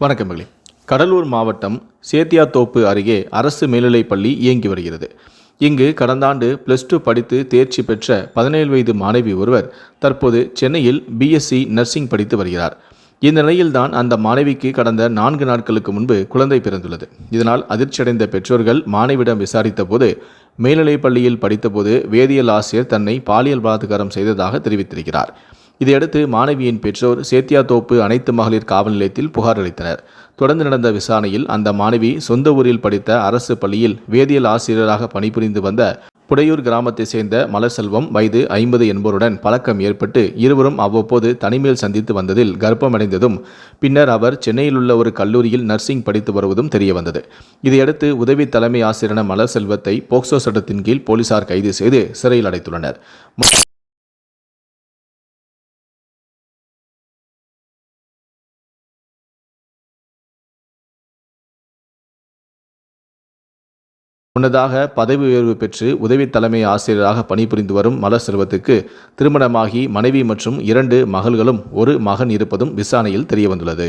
வணக்கங்களே கடலூர் மாவட்டம் சேத்தியாத்தோப்பு அருகே அரசு மேல்நிலைப் பள்ளி இயங்கி வருகிறது. இங்கு கடந்த ஆண்டு பிளஸ் டூ படித்து தேர்ச்சி பெற்ற பதினேழு வயது மாணவி ஒருவர் தற்போது சென்னையில் பிஎஸ்சி நர்சிங் படித்து வருகிறார். இந்த நிலையில்தான் அந்த மாணவிக்கு கடந்த நான்கு நாட்களுக்கு முன்பு குழந்தை பிறந்துள்ளது. இதனால் அதிர்ச்சியடைந்த பெற்றோர்கள் மாணவியிடம் விசாரித்த போது மேல்நிலைப் பள்ளியில் படித்தபோது வேதியியல் ஆசிரியர் தன்னை பாலியல் பலாத்காரம் செய்ததாக தெரிவித்திருக்கிறார். இதையடுத்து மாணவியின் பெற்றோர் சேத்தியாத்தோப்பு அனைத்து மகளிர் காவல் நிலையத்தில் புகார் அளித்தனர். தொடர்ந்து நடந்த விசாரணையில் அந்த மாணவி சொந்த ஊரில் படித்த அரசு பள்ளியில் வேதியியல் ஆசிரியராக பணிபுரிந்து வந்த புடையூர் கிராமத்தை சேர்ந்த மலர்செல்வம் வயது ஐம்பது என்பவருடன் பழக்கம் ஏற்பட்டு இருவரும் அவ்வப்போது தனிமையில் சந்தித்து வந்ததில் கர்ப்பமடைந்ததும் பின்னர் அவர் சென்னையில் உள்ள ஒரு கல்லூரியில் நர்சிங் படித்து வருவதும் தெரியவந்தது. இதையடுத்து உதவி தலைமை ஆசிரியரான மலர்செல்வத்தை போக்சோ சட்டத்தின் கீழ் போலீசார் கைது செய்து சிறையில் அடைத்துள்ளனர். முன்னதாக பதவி உயர்வு பெற்று உதவி தலைமை ஆசிரியராக பணிபுரிந்து வரும் மலர் செல்வத்துக்கு திருமணமாகி மனைவி மற்றும் இரண்டு மகள்களும் ஒரு மகன் இருப்பதும் விசாரணையில் தெரியவந்துள்ளது.